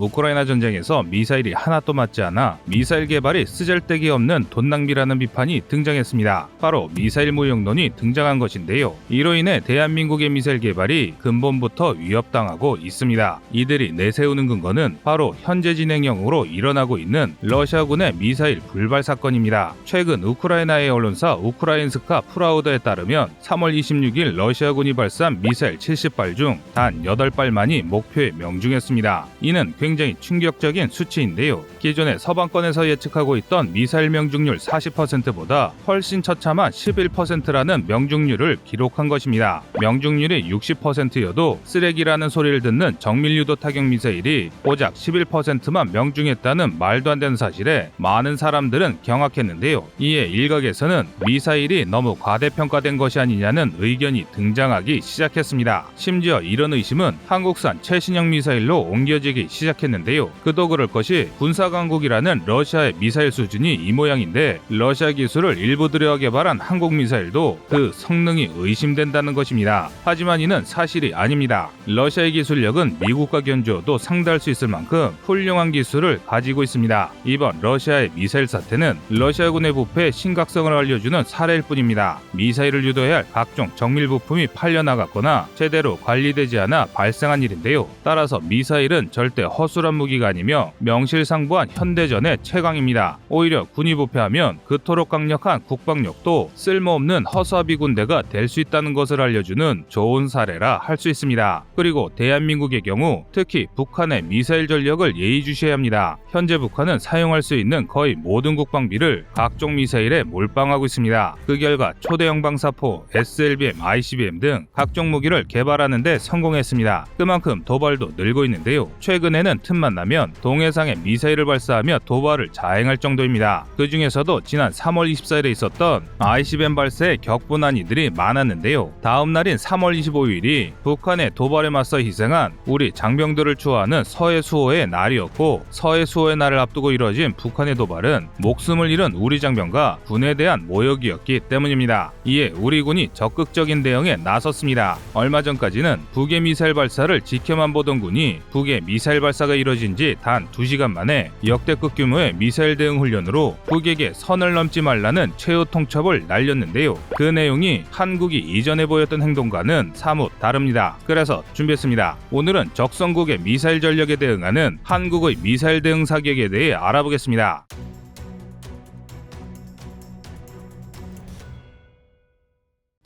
우크라이나 전쟁에서 미사일이 하나도 맞지 않아 미사일 개발이 쓰잘데기 없는 돈 낭비라는 비판이 등장했습니다. 바로 미사일 무용론이 등장한 것인데요. 이로 인해 대한민국의 미사일 개발이 근본부터 위협당하고 있습니다. 이들이 내세우는 근거는 바로 현재 진행형으로 일어나고 있는 러시아군의 미사일 불발 사건입니다. 최근 우크라이나의 언론사 우크라인스카 프라우더에 따르면 3월 26일 러시아군이 발사한 미사일 70발 중 단 8발만이 목표에 명중했습니다. 이는 굉장히 충격적인 수치인데요. 기존에 서방권에서 예측하고 있던 미사일 명중률 40%보다 훨씬 처참한 11%라는 명중률을 기록한 것입니다. 명중률이 60%여도 쓰레기라는 소리를 듣는 정밀유도 타격 미사일이 고작 11%만 명중했다는 말도 안 되는 사실에 많은 사람들은 경악했는데요. 이에 일각에서는 미사일이 너무 과대평가된 것이 아니냐는 의견이 등장하기 시작했습니다. 심지어 이런 의심은 한국산 최신형 미사일로 옮겨지기 시작했 는데요. 그도 그럴 것이 군사강국이라는 러시아의 미사일 수준이 이 모양인데 러시아 기술을 일부 들여 개발한 한국 미사일도 그 성능이 의심된다는 것입니다. 하지만 이는 사실이 아닙니다. 러시아의 기술력은 미국과 견주어도 상대할 수 있을 만큼 훌륭한 기술을 가지고 있습니다. 이번 러시아의 미사일 사태는 러시아군의 부패의 심각성을 알려주는 사례일 뿐입니다. 미사일을 유도해야 할 각종 정밀 부품이 팔려나갔거나 제대로 관리되지 않아 발생한 일인데요. 따라서 미사일은 절대 허 술한 무기가 아니며 명실상부한 현대전의 최강입니다. 오히려 군이 부패하면 그토록 강력한 국방력도 쓸모없는 허수아비 군대가 될 수 있다는 것을 알려주는 좋은 사례라 할 수 있습니다. 그리고 대한민국의 경우 특히 북한의 미사일 전력을 예의주시해야 합니다. 현재 북한은 사용할 수 있는 거의 모든 국방비를 각종 미사일에 몰빵하고 있습니다. 그 결과 초대형 방사포, SLBM, ICBM 등 각종 무기를 개발하는데 성공했습니다. 그만큼 도발도 늘고 있는데요. 최근에는 틈만 나면 동해상에 미사일을 발사하며 도발을 자행할 정도입니다. 그 중에서도 지난 3월 24일에 있었던 ICBM 발사에 격분한 이들이 많았는데요. 다음 날인 3월 25일이 북한의 도발에 맞서 희생한 우리 장병들을 추호하는 서해 수호의 날이었고 서해 수호의 날을 앞두고 이뤄진 북한의 도발은 목숨을 잃은 우리 장병과 군에 대한 모욕이었기 때문입니다. 이에 우리 군이 적극적인 대응에 나섰습니다. 얼마 전까지는 북의 미사일 발사를 지켜만 보던 군이 북의 미사일 발사 가 이뤄진 지 단 2시간 만에 역대급 규모의 미사일 대응 훈련으로 북에게 선을 넘지 말라는 최후 통첩을 날렸는데요. 그 내용이 한국이 이전에 보였던 행동과는 사뭇 다릅니다. 그래서 준비했습니다. 오늘은 적성국의 미사일 전력에 대응하는 한국의 미사일 대응 사격에 대해 알아보겠습니다.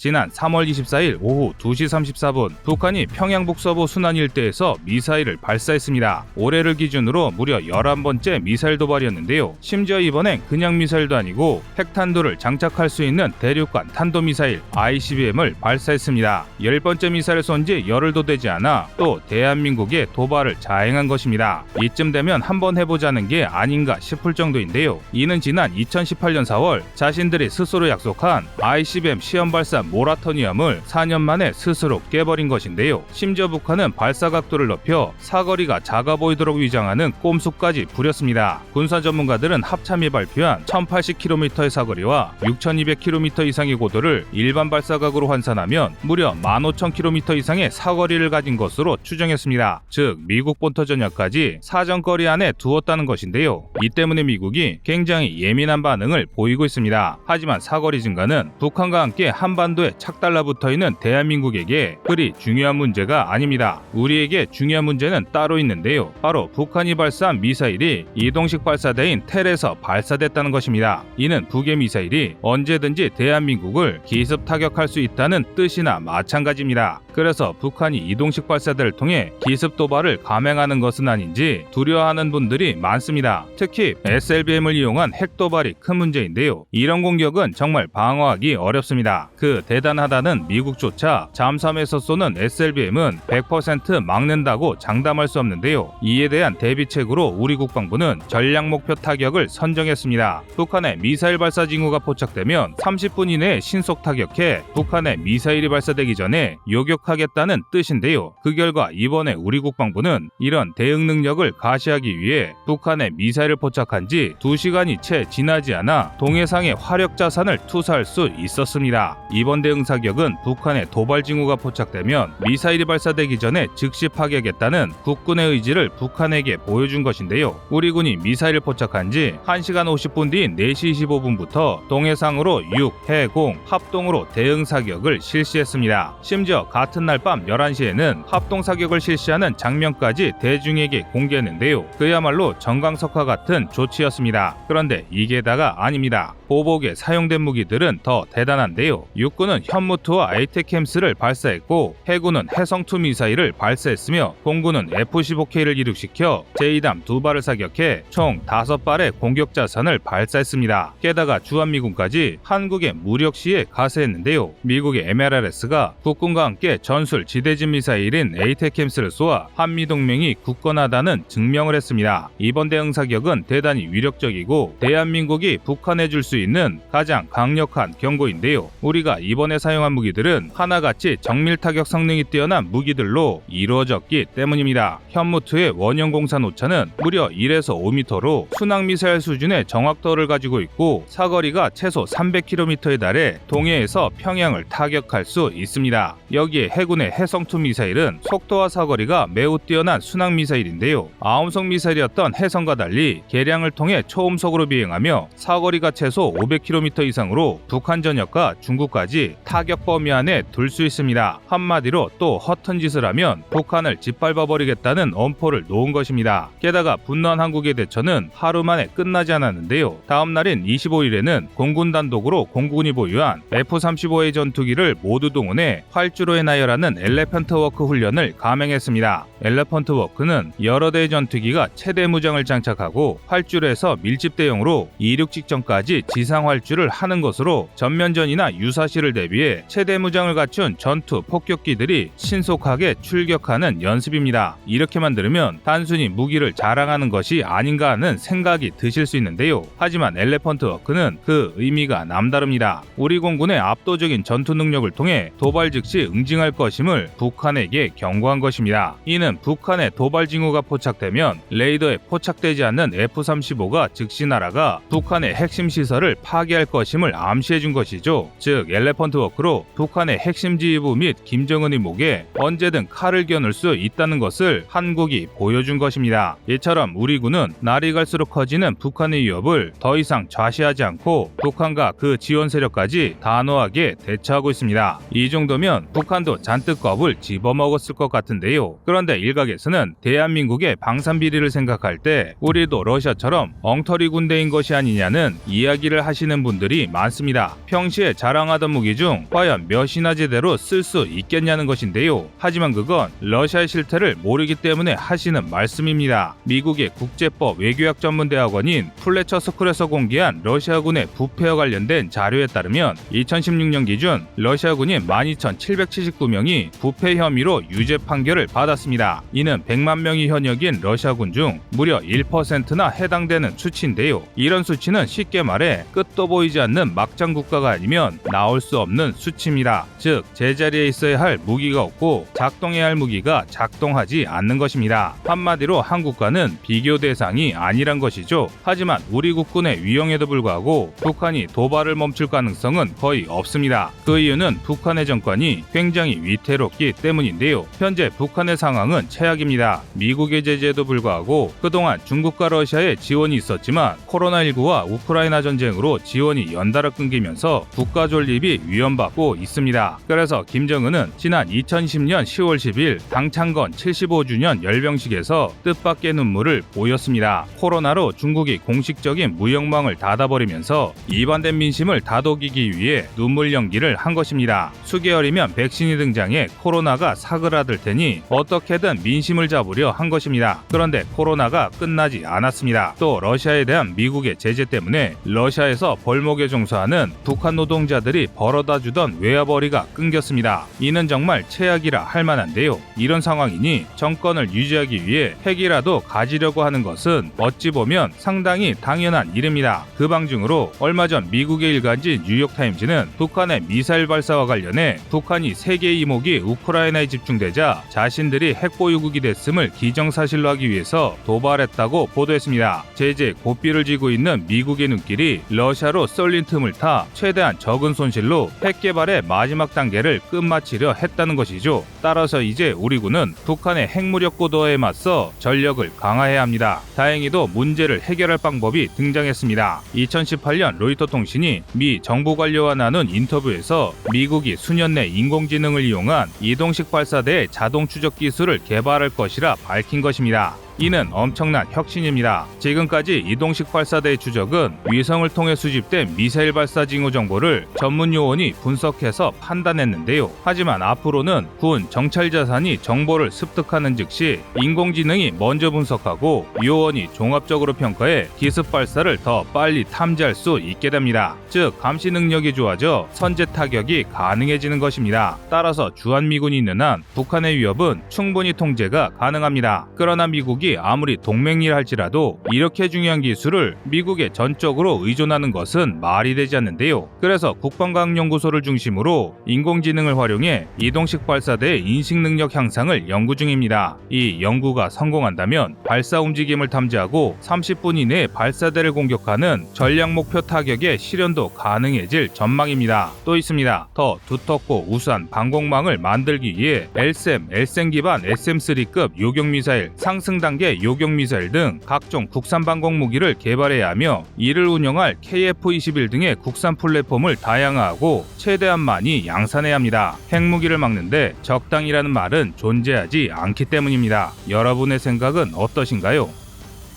지난 3월 24일 오후 2시 34분 북한이 평양 북서부 순안 일대에서 미사일을 발사했습니다. 올해를 기준으로 무려 11번째 미사일 도발이었는데요. 심지어 이번엔 그냥 미사일도 아니고 핵탄두를 장착할 수 있는 대륙간 탄도미사일 ICBM을 발사했습니다. 10번째 미사일 쏜지 열흘도 되지 않아 또 대한민국의 도발을 자행한 것입니다. 이쯤 되면 한번 해보자는 게 아닌가 싶을 정도인데요. 이는 지난 2018년 4월 자신들이 스스로 약속한 ICBM 시험 발사 모라토니엄을 4년 만에 스스로 깨버린 것인데요. 심지어 북한은 발사 각도를 높여 사거리가 작아 보이도록 위장하는 꼼수까지 부렸습니다. 군사 전문가들은 합참이 발표한 1080km의 사거리와 6200km 이상의 고도를 일반 발사각으로 환산하면 무려 15000km 이상의 사거리를 가진 것으로 추정했습니다. 즉 미국 본토 전역까지 사정거리 안에 두었다는 것인데요. 이 때문에 미국이 굉장히 예민한 반응을 보이고 있습니다. 하지만 사거리 증가는 북한과 함께 한반도에 착 달라붙어 있는 대한민국에게 그리 중요한 문제가 아닙니다. 우리에게 중요한 문제는 따로 있는데요. 바로 북한이 발사한 미사일이 이동식 발사대인 텔에서 발사됐다는 것입니다. 이는 북의 미사일이 언제든지 대한민국을 기습 타격할 수 있다는 뜻이나 마찬가지입니다. 그래서 북한이 이동식 발사대를 통해 기습 도발을 감행하는 것은 아닌지 두려워하는 분들이 많습니다. 특히 SLBM을 이용한 핵 도발이 큰 문제인데요. 이런 공격은 정말 방어하기 어렵습니다. 그 대단하다는 미국조차 잠수함에서 쏘는 SLBM은 100% 막는다고 장담할 수 없는데요. 이에 대한 대비책으로 우리 국방부는 전략 목표 타격을 선정했습니다. 북한의 미사일 발사 징후가 포착되면 30분 이내에 신속 타격해 북한의 미사일이 발사되기 전에 요격 공격하겠다는 뜻인데요. 그 결과 이번에 우리 국방부는 이런 대응 능력을 가시하기 위해 북한의 미사일을 포착한 지 2시간이 채 지나지 않아 동해상에 화력 자산을 투사할 수 있었습니다. 이번 대응 사격은 북한의 도발 징후가 포착되면 미사일이 발사되기 전에 즉시 파괴하겠다는 국군의 의지를 북한에게 보여준 것인데요. 우리 군이 미사일을 포착한 지 1시간 50분 뒤인 4시 25분부터 동해상으로 6, 해, 공 합동으로 대응 사격을 실시했습니다. 심지어 같은 날 밤 11시에는 합동 사격을 실시하는 장면까지 대중에게 공개했는데요. 그야말로 정강석화 같은 조치였습니다. 그런데 이게 다가 아닙니다. 보복에 사용된 무기들은 더 대단한데요. 육군은 현무투와 에이테캠스를 발사했고 해군은 해성2 미사일을 발사했으며 공군은 F-15K를 이륙시켜 제2담 두 발을 사격해 총 5발의 공격 자산을 발사했습니다. 게다가 주한미군까지 한국의 무력 시에 가세했는데요. 미국의 MLRS가 국군과 함께 전술 지대진 미사일인 에이테캠스를 쏘아 한미동맹이 굳건하다는 증명을 했습니다. 이번 대응 사격은 대단히 위력적이고 대한민국이 북한에 줄 수 있는 가장 강력한 경고인데요. 우리가 이번에 사용한 무기들은 하나같이 정밀 타격 성능이 뛰어난 무기들로 이루어졌기 때문입니다. 현무투의 원형 공산 오차는 무려 1에서 5m로 순항 미사일 수준의 정확도를 가지고 있고 사거리가 최소 300km에 달해 동해에서 평양을 타격할 수 있습니다. 여기에 해군의 해성2 미사일은 속도와 사거리가 매우 뛰어난 순항 미사일인데요. 아움성 미사일이었던 해성과 달리 개량을 통해 초음속으로 비행하며 사거리가 최소 500km 이상으로 북한 전역과 중국까지 타격 범위 안에 둘 수 있습니다. 한마디로 또 허튼 짓을 하면 북한을 짓밟아 버리겠다는 엄포를 놓은 것입니다. 게다가 분노한 한국의 대처는 하루 만에 끝나지 않았는데요. 다음 날인 25일에는 공군 단독으로 공군이 보유한 F-35A 전투기를 모두 동원해 활주로에 나열하는 엘레펀트 워크 훈련을 감행했습니다. 엘레펀트 워크는 여러 대의 전투기가 최대 무장을 장착하고 활주로에서 밀집 대용으로 이륙 직전까지 지상 활주를 하는 것으로 전면전이나 유사시를 대비해 최대 무장을 갖춘 전투 폭격기들이 신속하게 출격하는 연습입니다. 이렇게만 들으면 단순히 무기를 자랑하는 것이 아닌가 하는 생각이 드실 수 있는데요. 하지만 엘레펀트 워크는 그 의미가 남다릅니다. 우리 공군의 압도적인 전투 능력을 통해 도발 즉시 응징할 것임을 북한에게 경고한 것입니다. 이는 북한의 도발 징후가 포착되면 레이더에 포착되지 않는 F-35가 즉시 날아가 북한의 핵심 시설을 파괴할 것임을 암시해 준 것이죠. 즉 엘레펀트 워크로 북한의 핵심 지휘부 및 김정은의 목에 언제든 칼을 겨눌 수 있다는 것을 한국이 보여준 것입니다. 이처럼 우리 군은 날이 갈수록 커지는 북한의 위협을 더 이상 좌시하지 않고 북한과 그 지원 세력까지 단호하게 대처하고 있습니다. 이 정도면 북한도 잔뜩 겁을 집어먹었을 것 같은데요. 그런데 일각에서는 대한민국의 방산 비리를 생각할 때 우리도 러시아처럼 엉터리 군대인 것이 아니냐는 이야기를 하시는 분들이 많습니다. 평시에 자랑하던 무기 중 과연 몇이나 제대로 쓸 수 있겠냐는 것인데요. 하지만 그건 러시아의 실태를 모르기 때문에 하시는 말씀입니다. 미국의 국제법 외교학 전문 대학원인 플래처 스쿨에서 공개한 러시아군의 부패와 관련된 자료에 따르면 2016년 기준 러시아군인 12,779명이 부패 혐의로 유죄 판결을 받았습니다. 이는 100만 명이 현역인 러시아군 중 무려 1%나 해당되는 수치인데요. 이런 수치는 쉽게 말해 끝도 보이지 않는 막장 국가가 아니면 나올 수 없는 수치입니다. 즉 제자리에 있어야 할 무기가 없고 작동해야 할 무기가 작동하지 않는 것입니다. 한마디로 한국과는 비교 대상이 아니란 것이죠. 하지만 우리 국군의 위용에도 불구하고 북한이 도발을 멈출 가능성은 거의 없습니다. 그 이유는 북한의 정권이 굉장히 위태롭기 때문인데요. 현재 북한의 상황은 최악입니다. 미국의 제재에도 불구하고 그동안 중국과 러시아의 지원이 있었지만 코로나19와 우크라이나 전쟁 으로 지원이 연달아 끊기면서 국가 존립이 위험받고 있습니다. 그래서 김정은은 지난 2010년 10월 10일 당창건 75주년 열병식에서 뜻밖의 눈물을 보였습니다. 코로나로 중국이 공식적인 무역망을 닫아버리면서 이반된 민심을 다독이기 위해 눈물 연기를 한 것입니다. 수개월이면 백신이 등장해 코로나가 사그라들 테니 어떻게든 민심을 잡으려 한 것입니다. 그런데 코로나가 끝나지 않았습니다. 또 러시아에 대한 미국의 제재 때문에 러시아 본사에서 벌목에 종사하는 북한 노동자들이 벌어다 주던 외화벌이가 끊겼습니다. 이는 정말 최악이라 할 만한데요. 이런 상황이니 정권을 유지하기 위해 핵이라도 가지려고 하는 것은 어찌 보면 상당히 당연한 일입니다. 그 방중으로 얼마 전 미국의 일간지 뉴욕타임즈는 북한의 미사일 발사와 관련해 북한이 세계 이목이 우크라이나에 집중되자 자신들이 핵보유국이 됐음을 기정사실로 하기 위해서 도발했다고 보도했습니다. 제재 고삐를 쥐고 있는 미국의 눈길이 러시아로 쏠린 틈을 타 최대한 적은 손실로 핵 개발의 마지막 단계를 끝마치려 했다는 것이죠. 따라서 이제 우리 군은 북한의 핵무력 고도에 맞서 전력을 강화해야 합니다. 다행히도 문제를 해결할 방법이 등장했습니다. 2018년 로이터 통신이 미 정부 관료와 나눈 인터뷰에서 미국이 수년 내 인공지능을 이용한 이동식 발사대의 자동 추적 기술을 개발할 것이라 밝힌 것입니다. 이는 엄청난 혁신입니다. 지금까지 이동식 발사대의 추적은 위성을 통해 수집된 미사일 발사 징후 정보를 전문 요원이 분석해서 판단했는데요. 하지만 앞으로는 군 정찰 자산이 정보를 습득하는 즉시 인공지능이 먼저 분석하고 요원이 종합적으로 평가해 기습 발사를 더 빨리 탐지할 수 있게 됩니다. 즉 감시 능력이 좋아져 선제 타격이 가능해지는 것입니다. 따라서 주한 미군이 있는 한 북한의 위협은 충분히 통제가 가능합니다. 그러나 미국이 아무리 동맹일 할지라도 이렇게 중요한 기술을 미국에 전적으로 의존하는 것은 말이 되지 않는데요. 그래서 국방과학연구소를 중심으로 인공지능을 활용해 이동식 발사대의 인식 능력 향상을 연구 중입니다. 이 연구가 성공한다면 발사 움직임을 탐지하고 30분 이내에 발사대를 공격하는 전략 목표 타격의 실현도 가능해질 전망입니다. 또 있습니다. 더 두텁고 우수한 방공망을 만들기 위해 LSM, LSM 기반 SM3급 요격 미사일, 상승 단계 요격 미사일 등 각종 국산 방공 무기를 개발해야 하며 이를 운영할 KF-21 등의 국산 플랫폼을 다양화하고 최대한 많이 양산해야 합니다. 핵무기를 막는데 적당이라는 말은 존재하지 않기 때문입니다. 여러분의 생각은 어떠신가요?